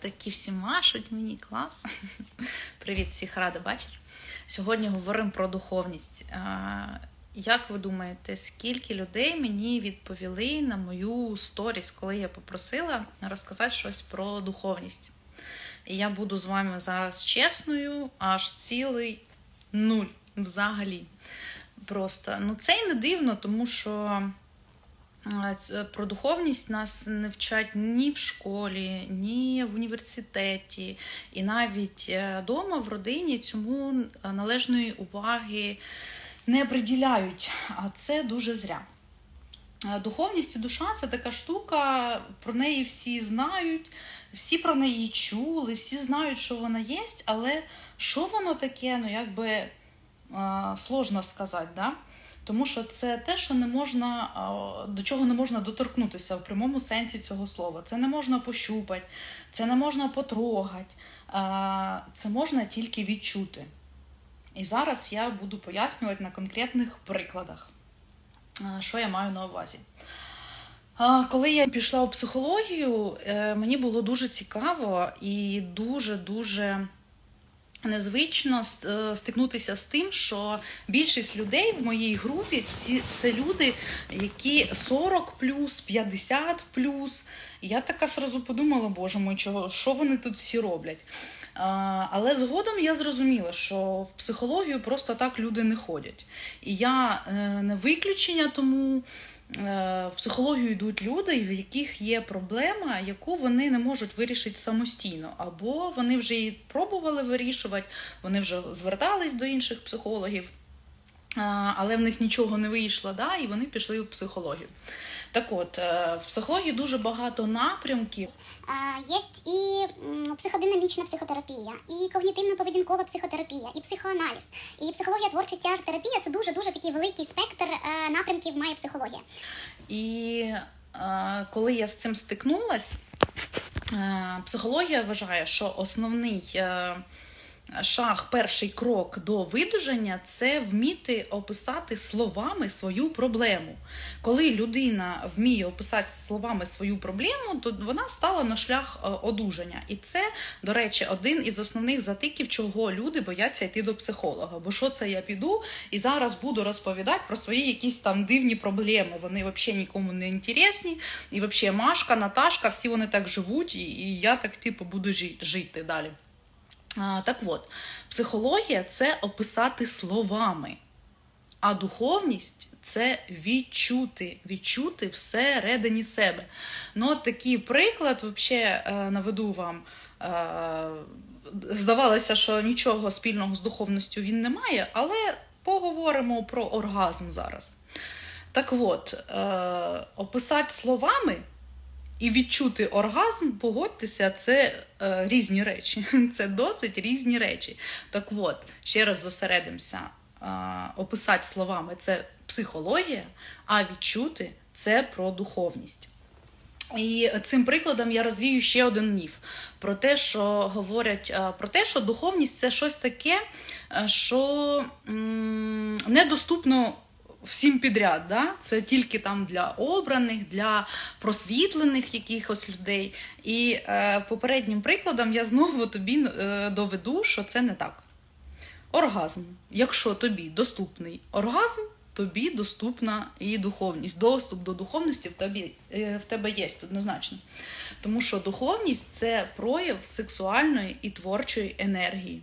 Такі всі машуть мені клас. Привіт, всіх рада бачити. Сьогодні говоримо про духовність. Як ви думаєте, скільки людей мені відповіли на мою сторіс, коли я попросила розказати щось про духовність? І я буду з вами зараз чесною, аж цілий нуль взагалі. Просто ну це й не дивно, тому що. Е, Про духовність нас не вчать ні в школі, ні в університеті, і навіть вдома в родині цьому належної уваги не приділяють. А це дуже зря. Е, Духовність і душа це така штука, про неї всі знають, всі про неї чули, всі знають, що вона є, але що воно таке, ну якби е, сложно сказати. Да? Тому що це те, що не можна, до чого не можна доторкнутися в прямому сенсі цього слова. Це не можна пощупати, це не можна потрогати, це можна тільки відчути. І зараз я буду пояснювати на конкретних прикладах, що я маю на увазі. Коли я пішла у психологію, е, мені було дуже цікаво і дуже-дуже. Незвично е, стикнутися з тим, що більшість людей в моїй групі це люди, які 40 плюс, 50 плюс. Я така сразу подумала, боже мой, що вони тут всі роблять. Але згодом я зрозуміла, що в психологію просто так люди не ходять. І я е, не виключення, тому в психологію йдуть люди, в яких є проблема, яку вони не можуть вирішити самостійно, або вони вже її пробували вирішувати, вони вже звертались до інших психологів, але в них нічого не вийшло, да, і вони пішли в психологію. Так от, е, в психології дуже багато напрямків. Є і психодинамічна психотерапія, і когнітивно-поведінкова психотерапія, і психоаналіз, і психологія творчості арт-терапія це дуже дуже такий великий спектр е, напрямків має психологія. І е, коли я з цим стикнулась, психологія вважає, що основний шаг, перший крок до видужання це вміти описати словами свою проблему. Коли людина вміє описати словами свою проблему, то вона стала на шлях е, одужання. І це, до речі, один із основних затиків, чого люди бояться йти до психолога. Бо що це я піду і зараз буду розповідати про свої якісь там дивні проблеми. Вони взагалі нікому не інтересні. І взагалі Машка, Наташка, всі вони так живуть, і я так типу буду жити далі. Так от, психологія це описати словами, а духовність це відчути, відчути всередині себе. Ну, от такий приклад, взагалі, е, наведу вам. Е, здавалося, що нічого спільного з духовністю він не має, але поговоримо про оргазм зараз. Так от, е, описати словами і відчути оргазм, погодьтеся, це е, різні речі. Це досить різні речі. Так от, ще раз зосередимося, е, описати словами це психологія, а відчути це про духовність. І цим прикладом я розвію ще один міф про те, що говорять е, про те, що духовність це щось таке, е, що м, недоступно всім підряд. Да? Це тільки там для обраних, для просвітлених якихось людей. І е, попереднім прикладом я знову тобі е, доведу, що це не так. Оргазм. Якщо тобі доступний оргазм, тобі доступна і духовність. Доступ до духовності в тобі, е, в тебе є однозначно. Тому що духовність це прояв сексуальної і творчої енергії.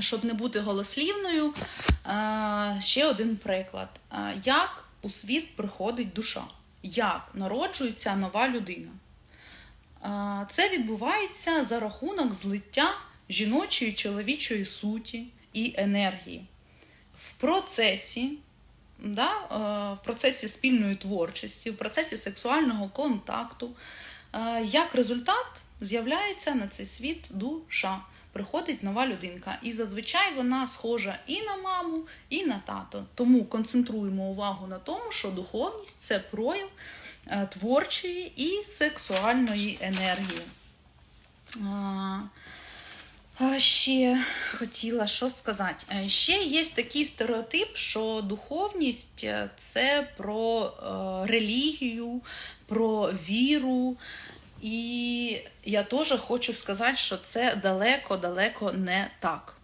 Щоб не бути голослівною, ще один приклад. Як у світ приходить душа? Як народжується нова людина? Це відбувається за рахунок злиття жіночої чоловічої суті і енергії. В процесі да, в процесі спільної творчості, в процесі сексуального контакту, як результат з'являється на цей світ душа приходить нова людинка. І зазвичай вона схожа і на маму, і на тато. Тому концентруємо увагу на тому, що духовність це прояв е, творчої і сексуальної енергії. Ще хотіла що сказати. Е, ще є такий стереотип, що духовність е, це про релігію, про віру. І я теж хочу сказати, що це далеко-далеко не так.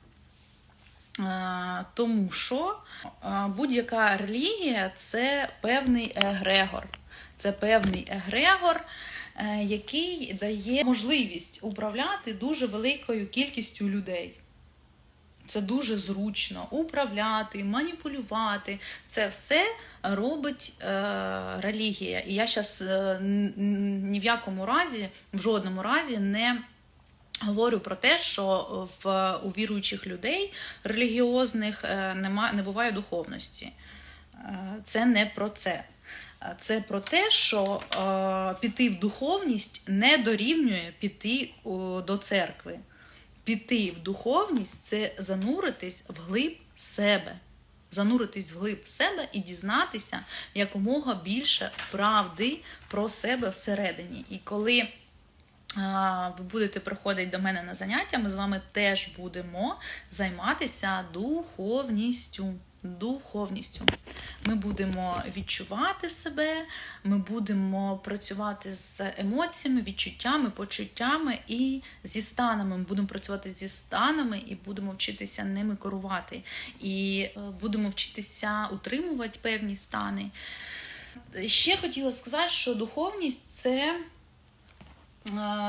Е, Тому що е, будь-яка релігія це певний егрегор. Це певний егрегор, е, який дає можливість управляти дуже великою кількістю людей. Це дуже зручно управляти, маніпулювати. Це все робить е, релігія. І я зараз е, ні в якому разі, в жодному разі не говорю про те, що в у віруючих людей релігіозних е, нема, не буває духовності. Е, Це не про це. Це про те, що е, піти в духовність не дорівнює піти о, до церкви. Піти в духовність це зануритись вглиб себе. Зануритись вглиб себе і дізнатися якомога більше правди про себе всередині. І коли ви будете приходити до мене на заняття, ми з вами теж будемо займатися духовністю. Духовністю. Ми будемо відчувати себе, ми будемо працювати з емоціями, відчуттями, почуттями і зі станами. Ми будемо працювати зі станами і будемо вчитися ними керувати. І е, будемо вчитися утримувати певні стани. Ще хотіла сказати, що духовність це е,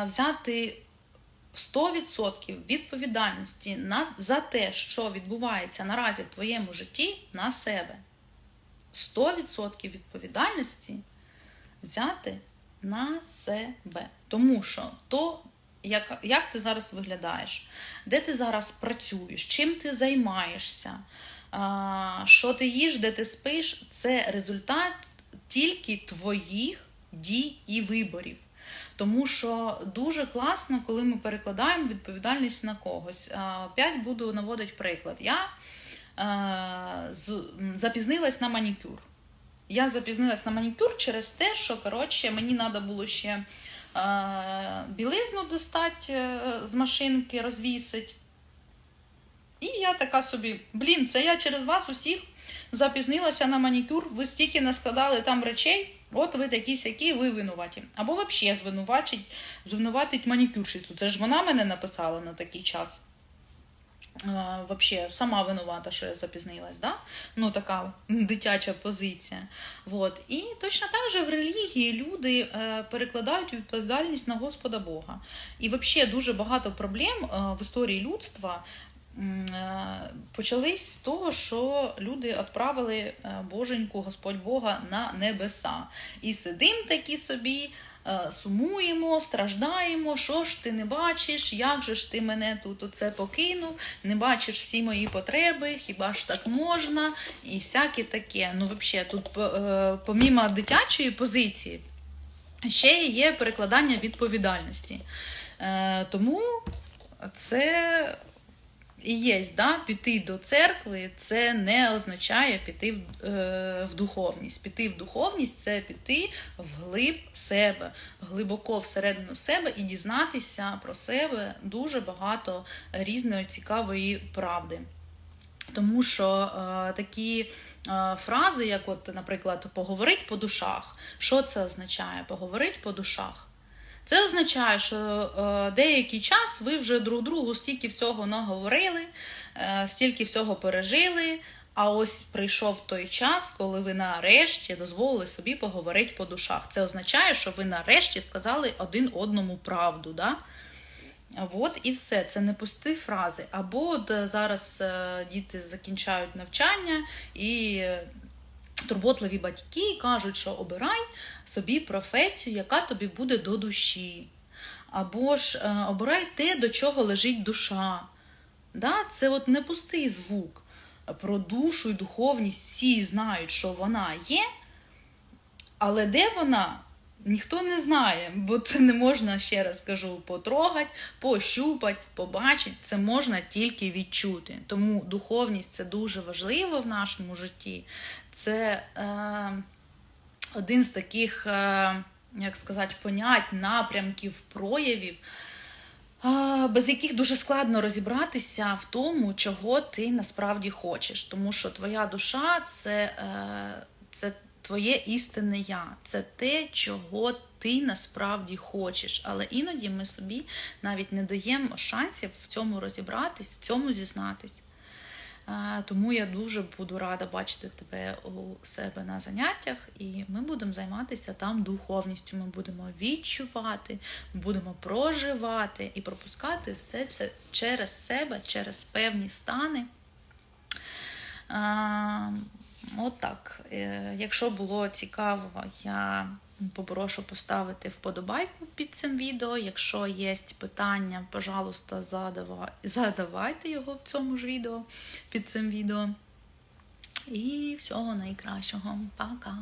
взяти 100% відповідальності на, за те, що відбувається наразі в твоєму житті, на себе. 100% відповідальності взяти на себе. Тому що то, як, як ти зараз виглядаєш, де ти зараз працюєш, чим ти займаєшся, а, що ти їш, де ти спиш, це результат тільки твоїх дій і виборів. Тому що дуже класно, коли ми перекладаємо відповідальність на когось. Опять буду наводити приклад. Я е, з- запізнилась на манікюр. Я запізнилась на манікюр через те, що коротше, мені треба було ще е, білизну достати е, з машинки, розвісити. І я така собі, блін, це я через вас усіх запізнилася на манікюр, ви стільки наскладали там речей, от ви такі сякі, ви винуваті. Або взагалі звинувачить, звинуватить манікюрщицю. Це ж вона мене написала на такий час. Вообще сама винувата, що я запізнилась, да? ну така дитяча позиція. Вот. І точно так же в релігії люди е, перекладають відповідальність на Господа Бога. І взагалі дуже багато проблем е, в історії людства почались з того, що люди відправили е, Боженьку, Господь Бога на небеса. І сидим такі собі. е, Сумуємо, страждаємо, що ж ти не бачиш, як же ж ти мене тут оце покинув, не бачиш всі мої потреби, хіба ж так можна, і всяке таке. Ну, взагалі, тут по- е, помімо дитячої позиції, ще є перекладання відповідальності. Е, Тому це і є, да? піти до церкви це не означає піти в, е, в духовність. Піти в духовність це піти вглиб себе, глибоко всередину себе і дізнатися про себе дуже багато різної цікавої правди. Тому що е, такі е, фрази, як, от, наприклад, поговорить по душах, що це означає? Поговорить по душах. Це означає, що е, деякий час ви вже друг другу стільки всього наговорили, е, стільки всього пережили. А ось прийшов той час, коли ви нарешті дозволили собі поговорити по душах. Це означає, що ви нарешті сказали один одному правду. Да? От і все, це не пусті фрази. Або от зараз е, діти закінчають навчання і турботливі батьки кажуть, що обирай собі професію, яка тобі буде до душі. Або ж е, обирай те, до чого лежить душа. Да? Це от не пустий звук. Про душу і духовність всі знають, що вона є, але де вона? Ніхто не знає, бо це не можна, ще раз кажу, потрогати, пощупати, побачити. Це можна тільки відчути. Тому духовність це дуже важливо в нашому житті. Це е, один з таких, е, як сказати, понять, напрямків, проявів, е, без яких дуже складно розібратися в тому, чого ти насправді хочеш. Тому що твоя душа це, е, це твоє істинне я. Це те, чого ти насправді хочеш. Але іноді ми собі навіть не даємо шансів в цьому розібратись, в цьому зізнатись. Е, Тому я дуже буду рада бачити тебе у себе на заняттях, і ми будемо займатися там духовністю. Ми будемо відчувати, будемо проживати і пропускати все це через себе, через певні стани. Так. Е, Якщо було цікаво, я попрошу поставити вподобайку під цим відео. Якщо є питання, пожалуйста, задавайте його в цьому ж відео під цим відео. І всього найкращого. Пока!